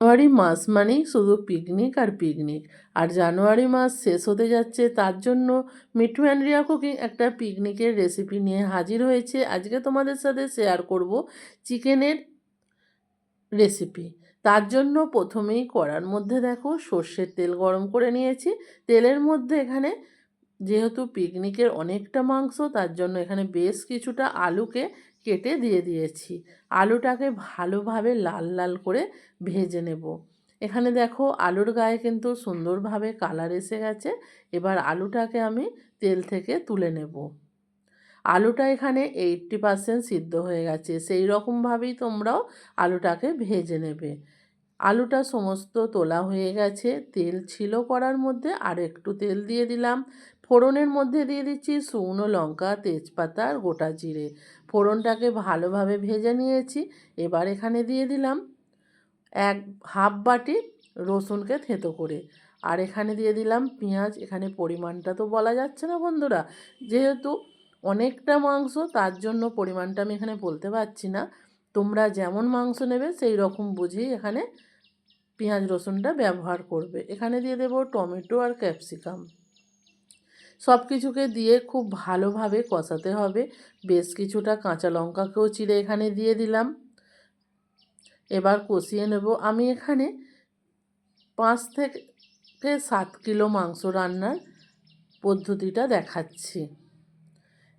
জানুয়ারি মাস মানেই শুধু পিকনিক আর পিকনিক আর জানুয়ারি মাস শেষ হতে যাচ্ছে, তার জন্য মিঠু অ্যান্ড রিয়া কুকিং একটা পিকনিকের রেসিপি নিয়ে হাজির হয়েছে। আজকে তোমাদের সাথে শেয়ার করব চিকেনের রেসিপি তার জন্য প্রথমেই কড়ার মধ্যে দেখো সর্ষের তেল গরম করে নিয়েছি। তেলের মধ্যে এখানে যেহেতু পিকনিকের অনেকটা মাংস, তার জন্য এখানে বেশ কিছুটা আলুকে কেটে দিয়ে দিয়েছি। আলুটাকে ভালোভাবে লাল লাল করে ভেজে নেব। এখানে দেখো আলুর গায়ে কিন্তু সুন্দরভাবে কালার এসে গেছে। এবার আলুটাকে আমি তেল থেকে তুলে নেব। আলুটা এখানে এইটটি পারসেন্ট সিদ্ধ হয়ে গেছে। সেই রকমভাবেই তোমরাও আলুটাকে ভেজে নেবে। আলুটা সমস্ত তোলা হয়ে গেছে। তেল ছিল করার মধ্যে আর একটু তেল দিয়ে দিলাম। ফোড়নের মধ্যে দিয়ে দিচ্ছি শুকনো লঙ্কা, তেজপাতা আর গোটা জিরে। ফোড়নটাকে ভালোভাবে ভেজে নিয়েছি, এবার এখানে দিয়ে দিলাম এক হাফ বাটি রসুনকে থেতো করে। আর এখানে দিয়ে দিলাম পেঁয়াজ, এখানে পরিমাণটা তো বলা যাচ্ছে না বন্ধুরা, যেহেতু অনেকটা মাংস, তার জন্য পরিমাণটা আমি এখানে বলতে পারছি না। তোমরা যেমন মাংস নেবে, সেই রকম বুঝেই এখানে পেঁয়াজ রসুনটা ব্যবহার করবে। এখানে দিয়ে দেবো টমেটো আর ক্যাপসিকাম। সব কিছুকে দিয়ে খুব ভালোভাবে কষাতে হবে। বেশ কিছুটা কাঁচা লঙ্কাকেও চিড়ে এখানে দিয়ে দিলাম। এবার কষিয়ে নেব। আমি এখানে পাঁচ থেকে সাত কিলো মাংস রান্নার পদ্ধতিটা দেখাচ্ছি।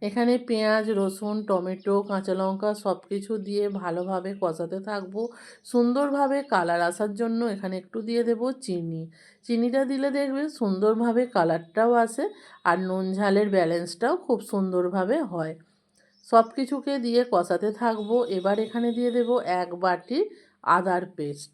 এখানে পেঁয়াজ, রসুন, টমেটো, কাঁচা লঙ্কা সব কিছু দিয়ে ভালোভাবে কষাতে থাকব। সুন্দরভাবে কালার আসার জন্য এখানে একটু দিয়ে দেব চিনি। চিনিটা দিলে দেখবে সুন্দরভাবে কালারটাও আসে আর নুন ঝালের ব্যালেন্সটাও খুব সুন্দরভাবে হয়। সব কিছুকে দিয়ে কষাতে থাকব। এবার এখানে দিয়ে দেব এক বাটি আদার পেস্ট।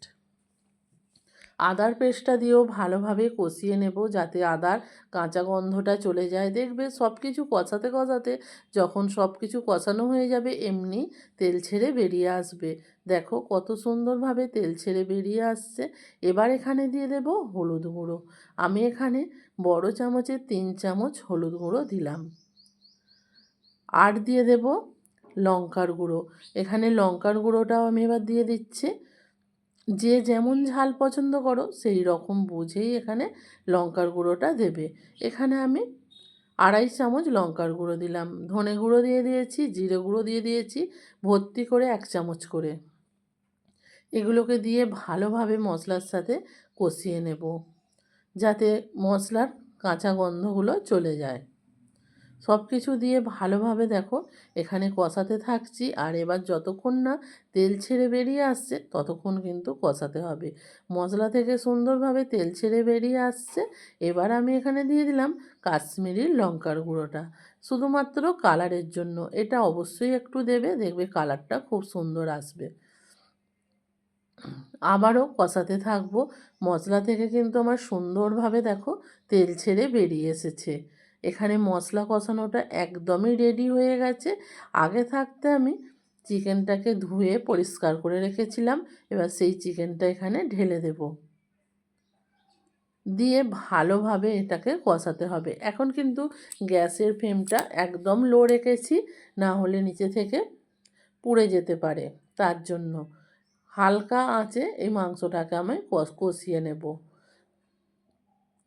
আদার পেস্টটা দিয়েও ভালোভাবে কষিয়ে নেব যাতে আদার কাঁচা গন্ধটা চলে যায়। দেখবে সব কিছু কষাতে কষাতে যখন সব কিছু কষানো হয়ে যাবে এমনি তেল ছেড়ে বেরিয়ে আসবে। দেখো কত সুন্দরভাবে তেল ছেড়ে বেরিয়ে আসছে। এবার এখানে দিয়ে দেব হলুদ গুঁড়ো। আমি এখানে বড় চামচের তিন চামচ হলুদ গুঁড়ো দিলাম। আর দিয়ে দেব লঙ্কার গুঁড়ো। এখানে লঙ্কার গুঁড়োটাও আমি এবার দিয়ে দিচ্ছি। যে যেমন ঝাল পছন্দ করো, সেই রকম বুঝেই এখানে লঙ্কার গুঁড়োটা দেবে। এখানে আমি আড়াই চামচ লঙ্কার গুঁড়ো দিলাম। ধনে গুঁড়ো দিয়ে দিয়েছি, জিরে গুঁড়ো দিয়ে দিয়েছি, ভর্তি করে এক চামচ করে। এগুলোকে দিয়ে ভালোভাবে মশলার সাথে কষিয়ে নেব, যাতে মশলার কাঁচা গন্ধগুলো চলে যায়। সব কিছু দিয়ে ভালোভাবে দেখো, এখানে কষাতে থাকছি। আর এবার যতক্ষণ না তেল ছেড়ে বেরিয়ে আসছে, ততক্ষণ কিন্তু কষাতে হবে। মশলা থেকে সুন্দরভাবে তেল ছেড়ে বেরিয়ে আসছে। এবার আমি এখানে দিয়ে দিলাম কাশ্মীরি লঙ্কার গুঁড়োটা। শুধুমাত্র কালারের জন্য। এটা অবশ্যই একটু দেবে, দেখবে কালারটা খুব সুন্দর আসবে। আবারও কষাতে থাকব। মশলা থেকে কিন্তু আমার সুন্দরভাবে দেখো তেল ছেড়ে বেরিয়ে এসেছে। এখানে মশলা কষানোটা একদমই রেডি হয়ে গেছে। আগে থাকতে আমি চিকেনটাকে ধুয়ে পরিষ্কার করে রেখেছিলাম। এবার সেই চিকেনটা এখানে ঢেলে দেব। দিয়ে ভালোভাবে এটাকে কষাতে হবে। এখন কিন্তু গ্যাসের ফ্লেমটা একদম লো রেখেছি, না হলে নিচে থেকে পুড়ে যেতে পারে। তার জন্য হালকা আঁচে এই মাংসটাকে আমি কষিয়ে নেব।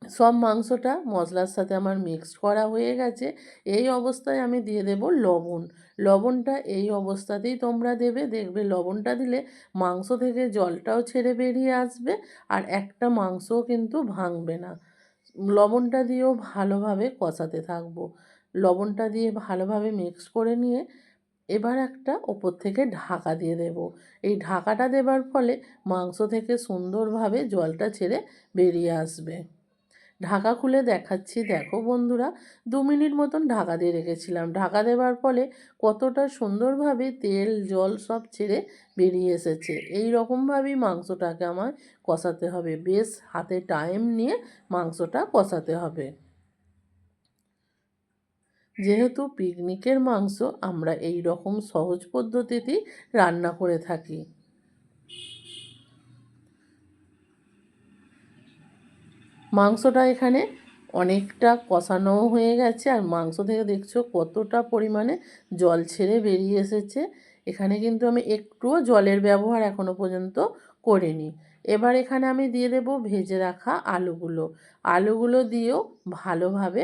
সব মাংসটা মশলার সাথে আমার মিক্সড করা হয়ে গেছে। এই অবস্থায় আমি দিয়ে দেব লবণ। লবণটা এই অবস্থাতেই তোমরা দেবে। দেখবে লবণটা দিলে মাংস থেকে জলটাও ছেড়ে বেরিয়ে আসবে আর একটা মাংসও কিন্তু ভাঙবে না। লবণটা দিয়েও ভালোভাবে কষাতে থাকব। লবণটা দিয়ে ভালোভাবে মিক্স করে নিয়ে এবার একটা ওপর থেকে ঢাকা দিয়ে দেব। এই ঢাকাটা দেবার ফলে মাংস থেকে সুন্দরভাবে জলটা ছেড়ে বেরিয়ে আসবে। ঢাকা খুলে দেখাচ্ছি। দেখো বন্ধুরা, দু মিনিট মতন ঢাকা দিয়ে রেখেছিলাম। ঢাকা দেওয়ার ফলে কতটা সুন্দরভাবে তেল, জল সব ছেড়ে বেরিয়ে এসেছে। এই রকমভাবেই মাংসটাকে আমার কষাতে হবে। বেশ হাতে টাইম নিয়ে মাংসটা কষাতে হবে। যেহেতু পিকনিকের মাংস, আমরা এই রকম সহজ পদ্ধতিতেই রান্না করে থাকি। মাংসটা এখানে অনেকটা কষানোও হয়ে গেছে। আর মাংস থেকে দেখছ কতটা পরিমাণে জল ছেড়ে বেরিয়ে এসেছে। এখানে কিন্তু আমি একটুও জলের ব্যবহার এখনও পর্যন্ত করিনি। এবার এখানে আমি দিয়ে দেব ভেজে রাখা আলুগুলো। আলুগুলো দিয়েও ভালোভাবে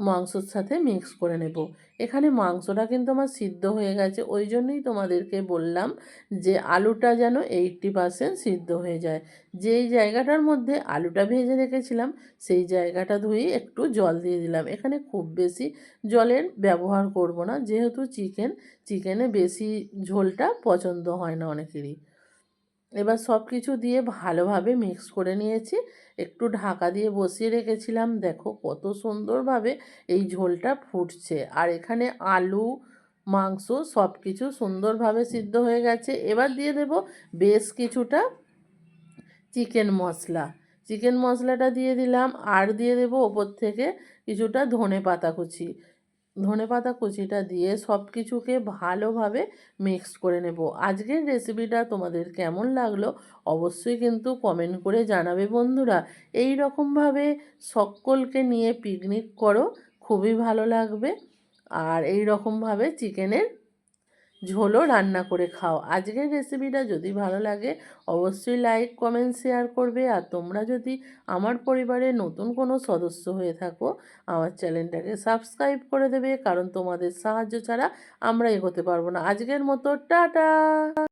মাংসর সাথে মিক্স করে নেব। এখানে মাংসটা কিন্তু আমার সিদ্ধ হয়ে গেছে, ওই জন্যই তোমাদেরকে বললাম যে আলুটা যেন এইটটি পারসেন্ট সিদ্ধ হয়ে যায়। যেই জায়গাটার মধ্যে আলুটা ভেজে রেখেছিলাম, সেই জায়গাটা ধুয়ে একটু জল দিয়ে দিলাম। এখানে খুব বেশি জলের ব্যবহার করব না, যেহেতু চিকেন, চিকেনে বেশি ঝোলটা পছন্দ হয় না অনেকেরই। এবার সব কিছু দিয়ে ভালোভাবে মিক্স করে নিয়েছি। একটু ঢাকা দিয়ে বসিয়ে রেখেছিলাম। দেখো কত সুন্দরভাবে এই ঝোলটা ফুটছে। আর এখানে আলু, মাংস সব কিছু সুন্দরভাবে সিদ্ধ হয়ে গেছে। এবার দিয়ে দেব বেশ কিছুটা চিকেন মশলা। চিকেন মশলাটা দিয়ে দিলাম। আর দিয়ে দেব ওপর থেকে কিছুটা ধনে পাতা কুচি। ধনে পাতা কুচিটা দিয়ে সব কিছুকে ভালোভাবে মিক্স করে নেব। আজকের রেসিপিটা তোমাদের কেমন লাগল অবশ্যই কিন্তু কমেন্ট করে জানাবে বন্ধুরা। এই রকমভাবে সকলকে নিয়ে পিকনিক করো, খুবই ভালো লাগবে। আর এই রকমভাবে চিকেনের ঝোলও রান্না করে খাও। আজকের রেসিপিটা যদি ভালো লাগে, অবশ্যই লাইক কমেন্ট শেয়ার করবে। আর তোমরা যদি আমার পরিবারে নতুন কোনো সদস্য হয়ে থাকো, আমার চ্যানেলটাকে সাবস্ক্রাইব করে দেবে। কারণ তোমাদের সাহায্য ছাড়া আমরা এগোতে পারব না। আজকের মতো, টাটা!